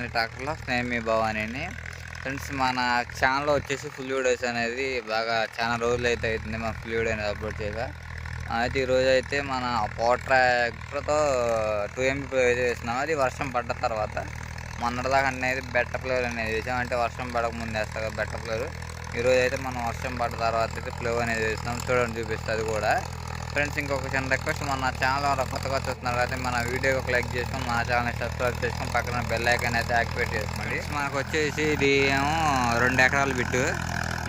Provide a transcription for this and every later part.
భవానీ ట్రాక్టర్లో స్నేహమి భవానీని ఫ్రెండ్స్ మన ఛానల్లో వచ్చేసి ఫుల్ వీడియోస్ అనేది బాగా చాలా రోజులు అయితే అవుతుంది మన ఫుల్ వీడియో అనేది అప్లోడ్ చేయగా. అయితే ఈరోజు అయితే మన పవర్ ట్రాక్టర్తో టూ ఎంపీ అయితే వేసినాం అది వర్షం పడ్డ తర్వాత మొన్నటిదాకా అనేది బెట్ట ఫ్లేవర్ అనేది వేసాం అంటే వర్షం పడక ముందు వేస్తాం కదా బెట్ట ఫ్లేవర్ ఈరోజు అయితే మనం వర్షం పడ్డ తర్వాత అయితే ఫ్లేవర్ అనేది వేసినాం చూడండి చూపిస్తుంది కూడా. ఫ్రెండ్స్ ఇంకొక చిన్న రిక్వెస్ట్. మన ఛానల్ కొత్తగా చూస్తున్నారు కాబట్టి మన వీడియో ఒక లైక్ చేసుకొని మన ఛానల్ని సబ్స్క్రైబ్ చేసుకొని పక్కన బెల్ ఐకాన్ అయితే యాక్టివేట్ చేసుకోండి. మనకు వచ్చేసి ఇది ఏమో రెండు ఎకరాల బిట్టు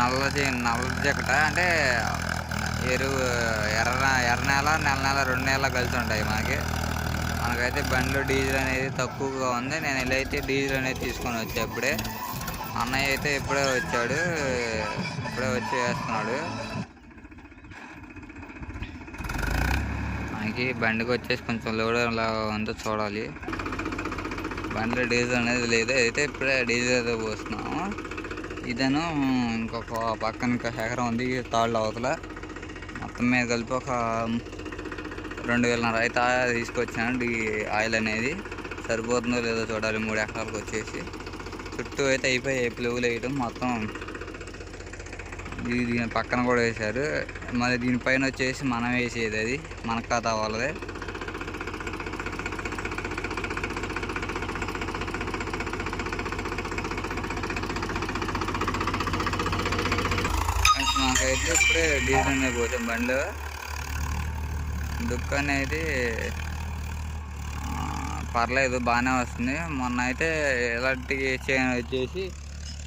నల్ల నల్ల జకట అంటే ఎరువు ఎర్ర ఎర్ర నెల నెల నెల రెండు నెలలు కలిసి ఉంటాయి మనకి. మనకైతే బండ్లు డీజిల్ అనేది తక్కువగా ఉంది. నేను ఇలా అయితే డీజిల్ అనేది తీసుకొని వచ్చా ఇప్పుడే. అన్నయ్య అయితే ఇప్పుడే వచ్చాడు. ఇప్పుడే వచ్చి వేస్తున్నాడు. మనకి బండికి వచ్చేసి కొంచెం లోడ్ లాగా ఉందో చూడాలి. బండిలో డీజిల్ అనేది లేదు. అయితే ఇప్పుడే డీజిల్ అయితే పోస్తున్నాము ఇదను ఇంకొక పక్కన ఇంకా ఎకరం ఉంది తాళ్ళు అవతల. మొత్తం మీద కలిపి ఒక రెండు వేలన్నర అయితే ఆయిల్ తీసుకొచ్చాను ఆయిల్ అనేది. సరిపోతుందో లేదో చూడాలి మూడు ఎకరాలకు వచ్చేసి. చుట్టూ అయితే అయిపోయి ప్లెవులు వేయటం మొత్తం. ఇది దీని పక్కన కూడా వేశారు. మరి దీనిపైన వచ్చేసి మనం వేసేది అది. మన ఖాతా వాళ్ళదే. మాకైతే ఇప్పుడే డీజిల్ అనేది పోతాం బండిలో. దుక్కు అనేది పర్లేదు బాగానే వస్తుంది. మొన్న అయితే ఎలాంటి చేయని వచ్చేసి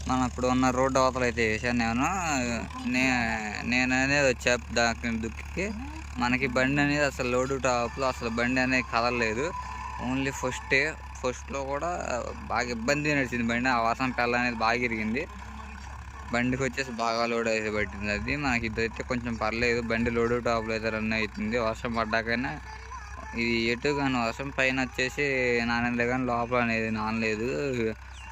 మనం ఇప్పుడు ఉన్న రోడ్డు అవతల అయితే వేసాను నేను. నే నేను అనేది వచ్చా దాని దుక్కి మనకి బండి అనేది అసలు లోడు టాప్లో అసలు బండి అనేది కదలలేదు ఓన్లీ ఫస్ట్ ఫస్ట్లో కూడా బాగా ఇబ్బంది నడిచింది బండి. ఆ వాసన పెళ్ళ అనేది బాగా ఇరిగింది. బండికి వచ్చేసి బాగా లోడ్ అయితే పట్టింది అది. మనకి ఇదైతే కొంచెం పర్లేదు. బండి లోడు టాప్లో అయితే రన్ అవుతుంది. వర్షం పడ్డాకైనా ఇది ఎటు కానీ వర్షం పైన వచ్చేసి నానలేదు కానీ లోపల అనేది నానలేదు.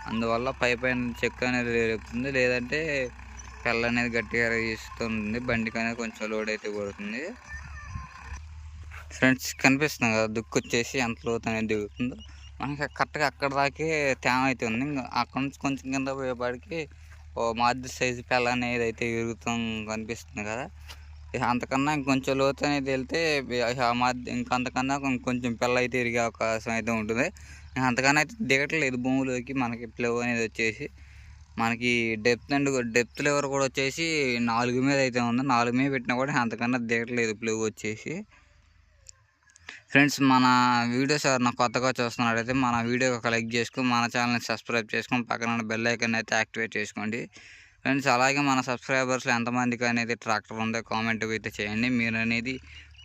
అందువల్ల పై పైన చెక్క అనేది లేపుతుంది లేదంటే పెళ్ళ అనేది గట్టిగా ఇస్తుంది. బండికి అనేది కొంచెం లోడ్ అయితే కొడుతుంది. ఫ్రెండ్స్ కనిపిస్తుంది కదా దుక్కు వచ్చేసి ఎంత లోతు అనేది దిగుతుందో. మనకి కరెక్ట్గా అక్కడ దాకే తేమ అయితే ఉంది. అక్కడ నుంచి కొంచెం కింద పోయేపాటికి ఓ మాది సైజు పెళ్ళ అనేది అయితే విరుగుతాం కనిపిస్తుంది కదా. అంతకన్నా ఇంకొంచెం లోతు అనేది వెళ్తే ఇక మధ్య ఇంకా అంతకన్నా కొంచెం పిల్ల అయితే ఇరిగే అవకాశం అయితే ఉంటుంది. అంతకన్నా అయితే దిగట్లేదు భూమిలోకి మనకి ప్లవ్ అనేది వచ్చేసి. మనకి డెప్త్ అండ్ డెప్త్ లెవర్ కూడా వచ్చేసి నాలుగు మీద అయితే ఉంది. నాలుగు మీద పెట్టినా కూడా అంతకన్నా దిగట్లేదు ప్లవ్ వచ్చేసి. ఫ్రెండ్స్ మన వీడియోస్ ఎవరైనా కొత్తగా చూస్తున్నారైతే మన వీడియో ఒక లైక్ చేసుకుని మన ఛానల్ని సబ్స్క్రైబ్ చేసుకొని పక్కన బెల్ ఐకన్ అయితే యాక్టివేట్ చేసుకోండి. ఫ్రెండ్స్ అలాగే మన సబ్స్క్రైబర్స్లో ఎంతమందికి అనేది ట్రాక్టర్ ఉందో కామెంట్ అయితే చేయండి. మీరు అనేది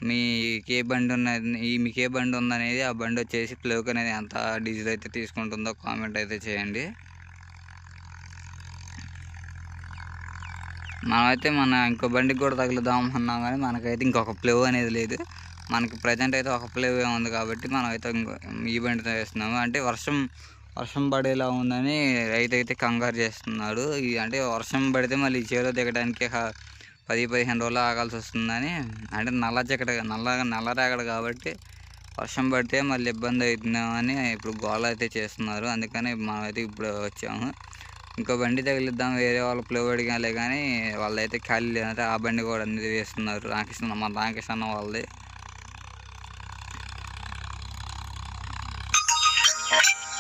మీకు ఏ బండి ఉన్నది ఈ మీకు ఏ బండి ఉందనేది ఆ బండి వచ్చేసి ప్లోక్ అనేది ఎంత డీజిల్ అయితే తీసుకుంటుందో కామెంట్ అయితే చేయండి. మనమైతే మన ఇంకో బండికి కూడా తగులుదాం అన్నాం కానీ మనకైతే ఇంకొక ప్లేవ్ అనేది లేదు. మనకి ప్రజెంట్ అయితే ఒక ప్లేవ్ ఉంది కాబట్టి మనం అయితే ఇంకో ఈ బండితో వేస్తున్నాము. అంటే వర్షం వర్షం పడేలా ఉందని రైతు అయితే కంగారు చేస్తున్నాడు. ఈ అంటే వర్షం పడితే మళ్ళీ ఈ చేలో దిగడానికి పది పదిహేను రోజులు ఆగాల్సి వస్తుందని. అంటే నల్ల జకట నల్ల నల్ల రేగడు కాబట్టి వర్షం పడితే మళ్ళీ ఇబ్బంది అవుతుందేమని ఇప్పుడు గోళ అయితే చేస్తున్నారు. అందుకని మనమైతే ఇప్పుడు వచ్చాము. ఇంకో బండి తగిలిద్దాం వేరే వాళ్ళ ప్లేవ్ అడిగాలే కానీ వాళ్ళైతే ఖాళీ లేదంటే ఆ బండి కూడా అనేది వేస్తున్నారు. రామకృష్ణ మన రామకృష్ణ అన్న వాళ్ళది.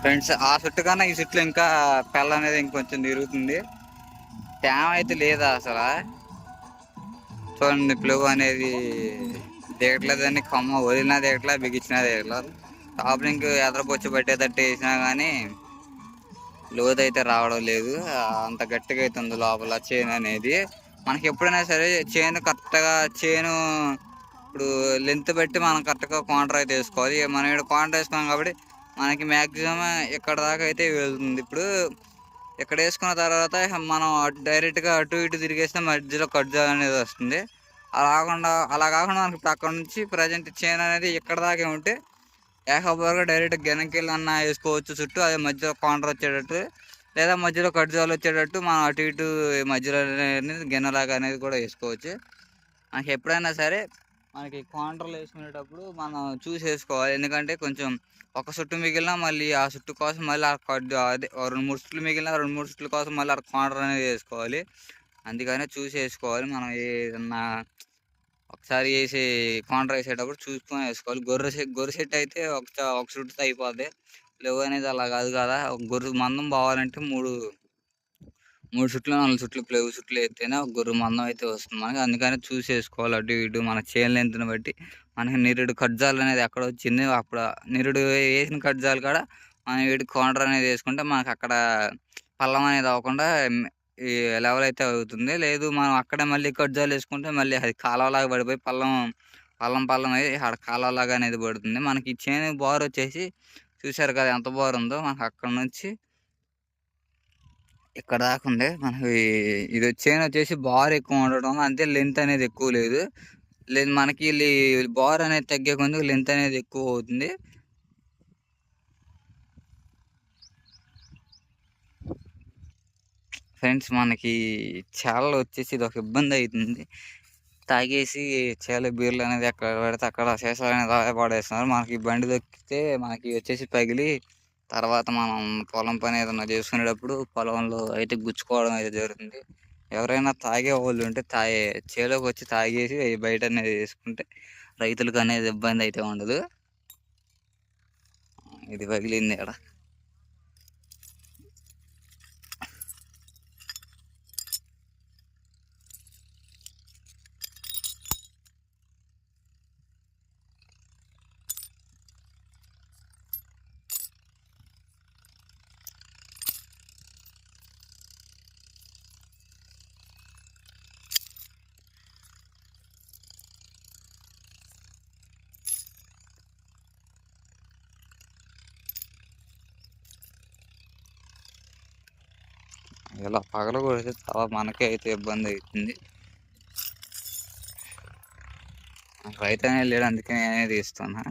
ఫ్రెండ్స్ ఆ చుట్టు కన్నా ఈ చుట్లు ఇంకా పెళ్ళ అనేది ఇంకొంచెం తిరుగుతుంది. తేమ అయితే లేదా అసలు? చూడండి ప్లవ్ అనేది దిగట్లేదని కొమ్మ వదిలినా దిగట్లా బిగించినా దిగట్లేదు టాప్ లింక్ ఎదరపొచ్చి పట్టేటట్టు వేసినా కానీ లోతు అయితే రావడం లేదు. అంత గట్టిగా అవుతుంది లోపల చైన్ అనేది. మనకి ఎప్పుడైనా సరే చైన్ కరెక్ట్గా చైన్ ఇప్పుడు లెంత్ బట్టి మనం కరెక్ట్గా కాంటర్ అయితే వేసుకోవాలి. మనం ఇక్కడ కాంటర్ వేసుకున్నాం కాబట్టి మనకి మ్యాక్సిమం ఇక్కడ దాకా అయితే వెళ్తుంది. ఇప్పుడు ఇక్కడ వేసుకున్న తర్వాత మనం డైరెక్ట్గా అటు ఇటు తిరిగేస్తే మధ్యలో కట్ అనేది వస్తుంది. అలా కాకుండా అలా కాకుండా మనకి ఇప్పుడు అక్కడ నుంచి ప్రజెంట్ చైన్ అనేది ఇక్కడ దాకా ఉంటే ఏకబోర్గా డైరెక్ట్ గెనకెళ్ళి అన్న వేసుకోవచ్చు చుట్టూ అదే మధ్యలో కాంటర్ వచ్చేటట్టు లేదా మధ్యలో కట్జాలు వచ్చేటట్టు మనం అటు ఇటు మధ్యలో అనేది గెనలాగా అనేది కూడా వేసుకోవచ్చు. మనకి ఎప్పుడైనా సరే మనకి కాంట్రోల్ వేసుకునేటప్పుడు మనం చూసి వేసుకోవాలి ఎందుకంటే కొంచెం ఒక చుట్టు మిగిలినా మళ్ళీ ఆ చుట్టు కోసం మళ్ళీ ఆ అదే రెండు మూడు చుట్లు మిగిలిన రెండు మూడు చుట్ల కోసం మళ్ళీ ఆ కాంటర్ అనేది వేసుకోవాలి. అందుకనే చూసి వేసుకోవాలి మనం ఏదన్నా ఒకసారి వేసి కాంటర్ వేసేటప్పుడు చూసుకొని వేసుకోవాలి. గొర్రె సెట్ గొర్రె సెట్ అయితే ఒక ఒక చుట్టుతో అయిపోద్ది. లేవు అనేది అలా కాదు కదా. గొర్రె మందం బావాలంటే మూడు మూడు చుట్లు నాలుగు చుట్లు ప్లేవు చుట్లు వేస్తేనే ఒక గొర్రె మందం అయితే వస్తుంది మనకి. అందుకని చూసేసుకోవాలి అటు ఇటు మన చేను లెంత్ని బట్టి. మనకి నిరుడు కడ్జాలు అనేది ఎక్కడ వచ్చింది. అప్పుడు నిరుడు వేసిన కడ్జాలు కాడ మనం వీటి కౌంటర్ అనేది వేసుకుంటే మనకు అక్కడ పల్లం అనేది అవ్వకుండా ఈ లెవెల్ అయితే అవుతుంది. లేదు మనం అక్కడే మళ్ళీ కడ్జాలు వేసుకుంటే మళ్ళీ అది కాలువలాగా పడిపోయి పల్లం పల్లం పల్లం అయ్యి అక్కడ కాలువలాగా అనేది పడుతుంది. మనకి ఈ చేను బోర్ వచ్చేసి చూశారు కదా ఎంత బోర్ ఉందో? మనకి అక్కడ నుంచి ఇక్కడ దాకా ఉండే మనకి ఇది చేను వచ్చేసి బార్ ఎక్కువ ఉండడం అంతే లెంత్ అనేది ఎక్కువ లేదు. లేదు మనకి బార్ అనేది తగ్గే కొందుకు లెంత్ అనేది ఎక్కువ అవుతుంది. ఫ్రెండ్స్ మనకి చాలా వచ్చేసి ఇది ఒక ఇబ్బంది అవుతుంది తాగేసి చేల బీర్లు అనేది ఎక్కడ పడితే అక్కడ శేషాలు అనేది పడేస్తున్నారు. మనకి బండి దొక్కితే మనకి వచ్చేసి పగిలి తర్వాత మనం పొలం పని ఏదైనా చేసుకునేటప్పుడు పొలంలో అయితే గుచ్చుకోవడం అయితే జరుగుతుంది. ఎవరైనా తాగే వాళ్ళు ఉంటే తాగే చేలోకి వచ్చి తాగేసి బయట అనేది వేసుకుంటే రైతులకు అనేది ఇబ్బంది అయితే ఉండదు. ఇది పగిలింది ఇక్కడ. ఇలా పగల కొడితే చాలా మనకే అయితే ఇబ్బంది అవుతుంది. రైతు అనేది లేడు అందుకే నేనే తీస్తున్నా.